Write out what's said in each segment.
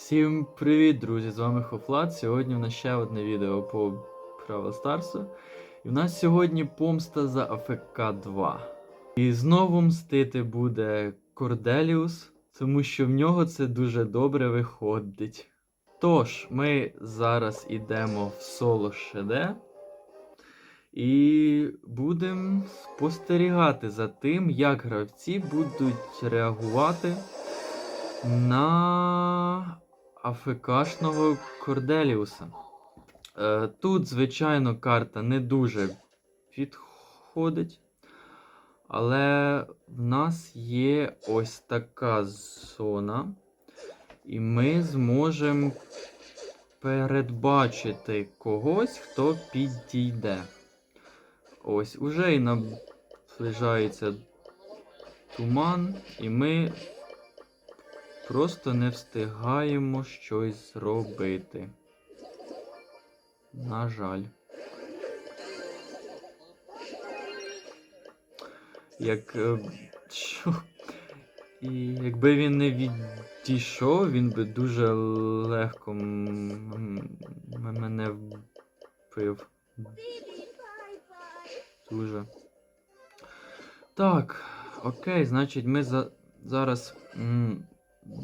Всім привіт, друзі! З вами Хофлат. Сьогодні у нас ще одне відео по Бравл Старсу. І в нас сьогодні помста за АФК 2. І знову мстити буде Корделіус, тому що в нього це дуже добре виходить. Тож, ми зараз йдемо в соло ШД і будемо спостерігати за тим, як гравці будуть реагувати на АФКшного Корделіуса. Е, Тут, звичайно, карта не дуже підходить. Але в нас є ось така зона, і ми зможемо передбачити когось, хто підійде. Ось, уже і наближається туман, і ми просто не встигаємо щось зробити. На жаль. Як. е, Що? І якби він не відійшов, він би дуже легко мене вбив. Дуже. Так, окей, значить, ми за... зараз м,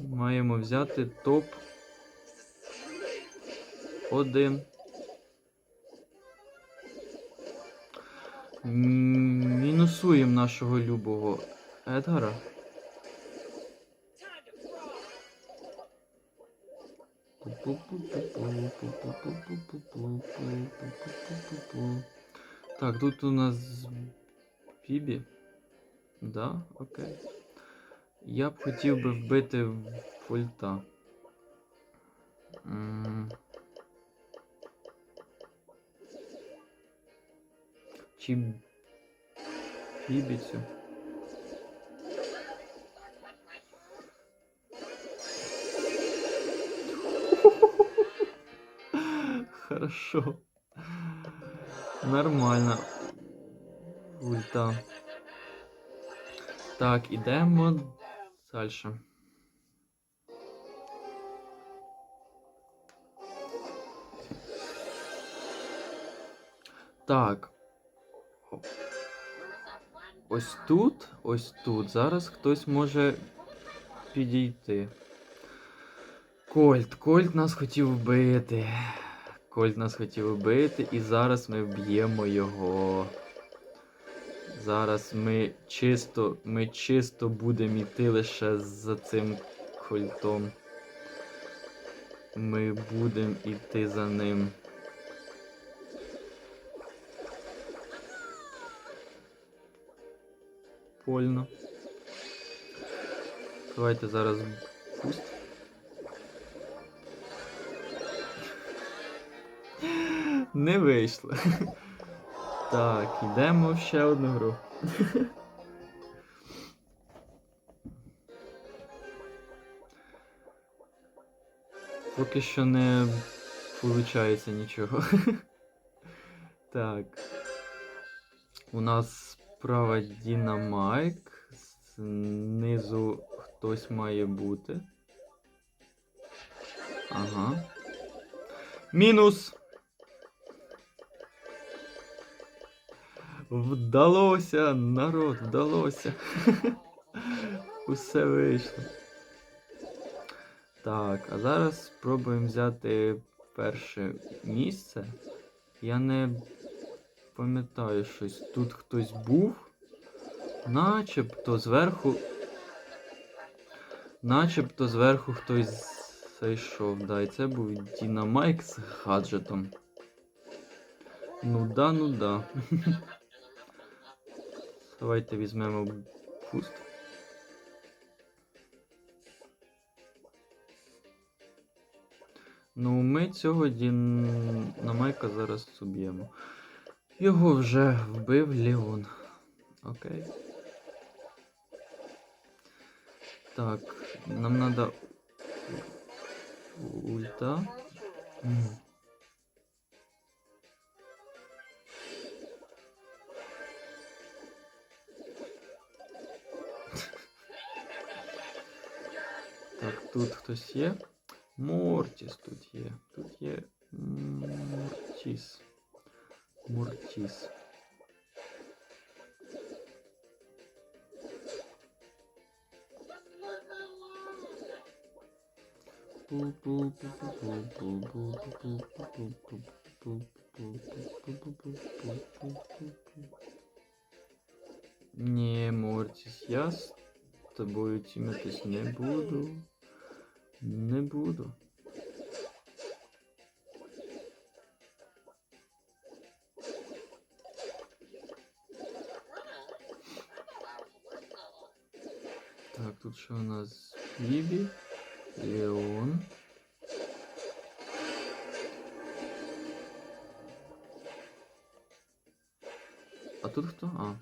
маємо взяти топ 1. Мінусуємо нашого любого Едгара. Так, тут у нас Фібі. Да, окей. Я б хотів би вбити Вольта. М. Чи Фібіцю? Хорошо. Нормально. Ульта. Так, ідемо далі. Так. Ось тут, ось тут. Зараз хтось може підійти. Кольт, Кольт нас хотів вбити. Кольт нас хотів вбити, і зараз ми вб'ємо його. Зараз ми чисто, ми чисто будемо йти лише за цим кольтом. Ми будемо йти за ним. Больно. Давайте зараз пуст. Не вийшло. Так, йдемо в ще одну гру. Поки що не виходить нічого. Так. У нас справа Діна Майк. Знизу хтось має бути. Ага. Мінус. Вдалося, народ, вдалося. Усе вийшло. Так, а зараз спробуємо взяти перше місце. Я не пам'ятаю щось. Тут хтось був. Начебто зверху. Начебто зверху хтось зайшов. Да, і це був Дінамайк з гаджетом. Ну да, ну да. Давайте візьмемо пуст. Ну, ми цього Дінамайка зараз уб'ємо. Його вже вбив Леон. Окей. Так, нам надо ульта. Так, тут хтось є. Мортіс тут є. Тут є Мортіс. Мортіс. Ні, Мортіс, я з Тобою тімитись не буду. Не буду. Так, тут що у нас Бібі, Леон. А тут хто? А.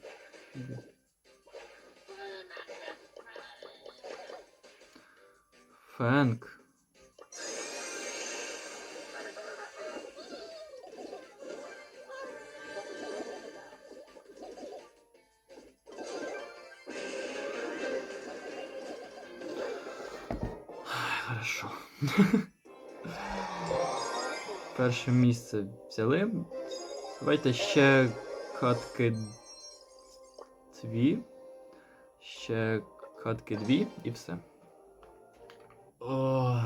Фенк. Хорошо. Перше місце взяли. Давайте ще катки дві. Ще катки дві і все. Ой.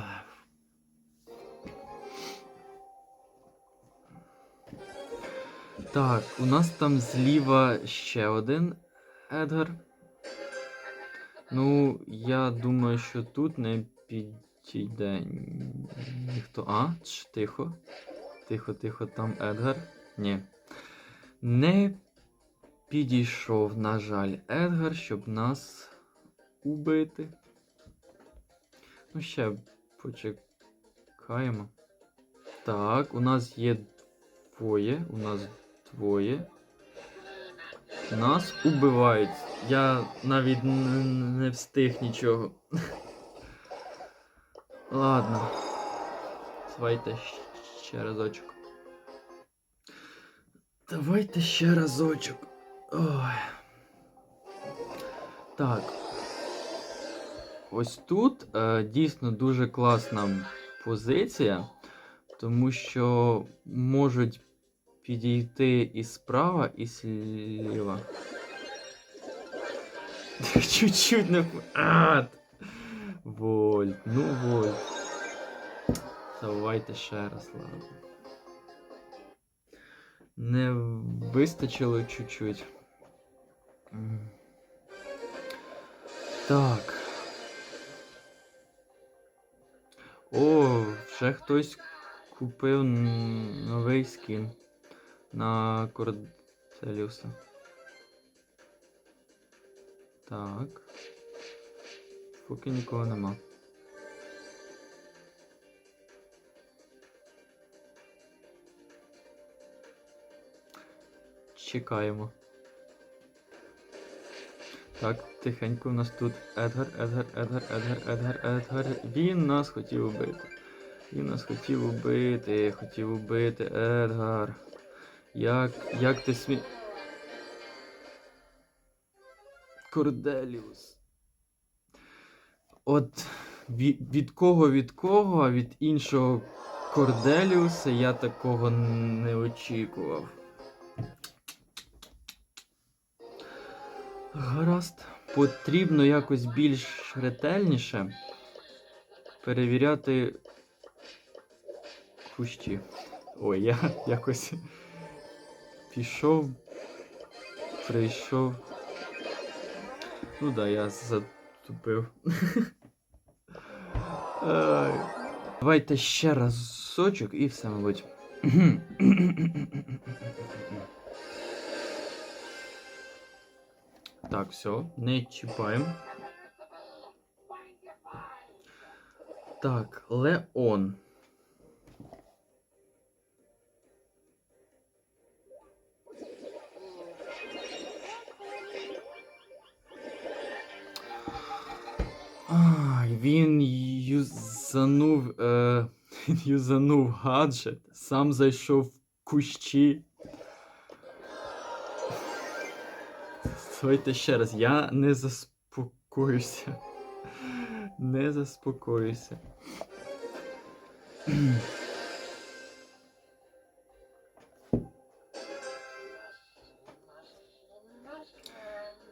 Так, у нас там зліва ще один Едгар. Ну, я думаю, що тут не підійде ніхто. А, Тш, тихо. Тихо, тихо, там Едгар. Ні. Не підійшов, на жаль, Едгар, щоб нас убити. Ну, ще почекаємо. Так, у нас є двоє. У нас двоє. Нас убивають. Я навіть не встиг нічого. Ладно. Давайте ще разочок. Давайте ще разочок. Ой. Так. Ось тут е, дійсно дуже класна позиція, тому що можуть підійти і справа, і зліва. Чуть-чуть не. А! Вольт, ну вольт. Давайте ще раз, ладно. Не вистачило чуть-чуть. Так. О, вже хтось купив новий скін на Корделіуса. Так. Поки нікого нема. Чекаємо. Так, тихенько у нас тут Едгар, Едгар, Едгар, Едгар, Едгар, Едгар. Він нас хотів убити. Він нас хотів убити, хотів убити Едгар. Як. як ти смі. Корделіус. От від, від кого від кого, а від іншого Корделіуса я такого не очікував. Гаразд. Потрібно якось більш ретельніше перевіряти кущі. Ой, я якось пішов, прийшов. Ну да, я затупив. Давайте ще разочок і все, мабуть. Так, все, не чіпаємо. Так, Леон. Ай, він юзанув, е, він юзанув гаджет, сам зайшов в кущі. Давайте ще раз, я не заспокоюся. Не заспокоюся.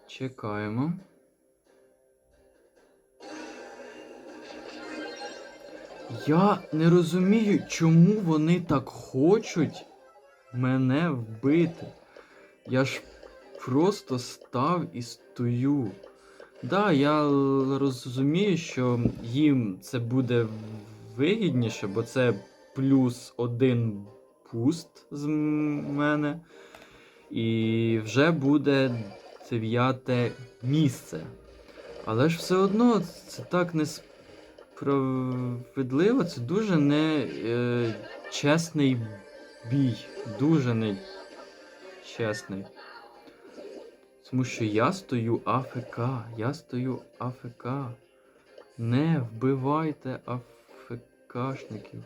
Чекаємо. Я не розумію, чому вони так хочуть мене вбити. Я ж просто став і стою. Да, я розумію, що їм це буде вигідніше, бо це плюс один пуст з мене. І вже буде дев'яте місце. Але ж все одно це так несправедливо, це дуже не е, чесний бій. Дуже не чесний. Тому що я стою АФК, я стою АФК. Не вбивайте АФКшників.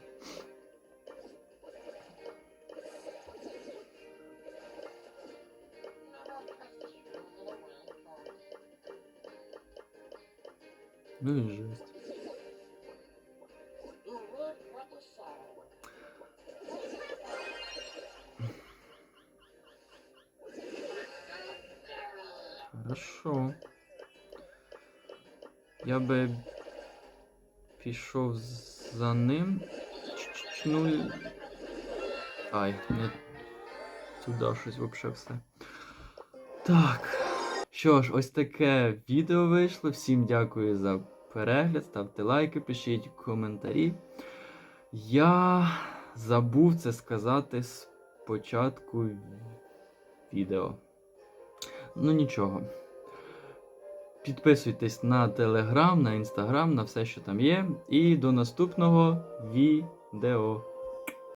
Ну і жесть. Хорошо. Я би пішов за ним. Чнуль. Ай, не туди щось вообще все. Так. Що ж, ось таке відео вийшло. Всім дякую за перегляд. Ставте лайки, пишіть коментарі. Я забув це сказати з початку відео. Ну нічого. Підписуйтесь на телеграм, на інстаграм, на все, що там є. І до наступного відео.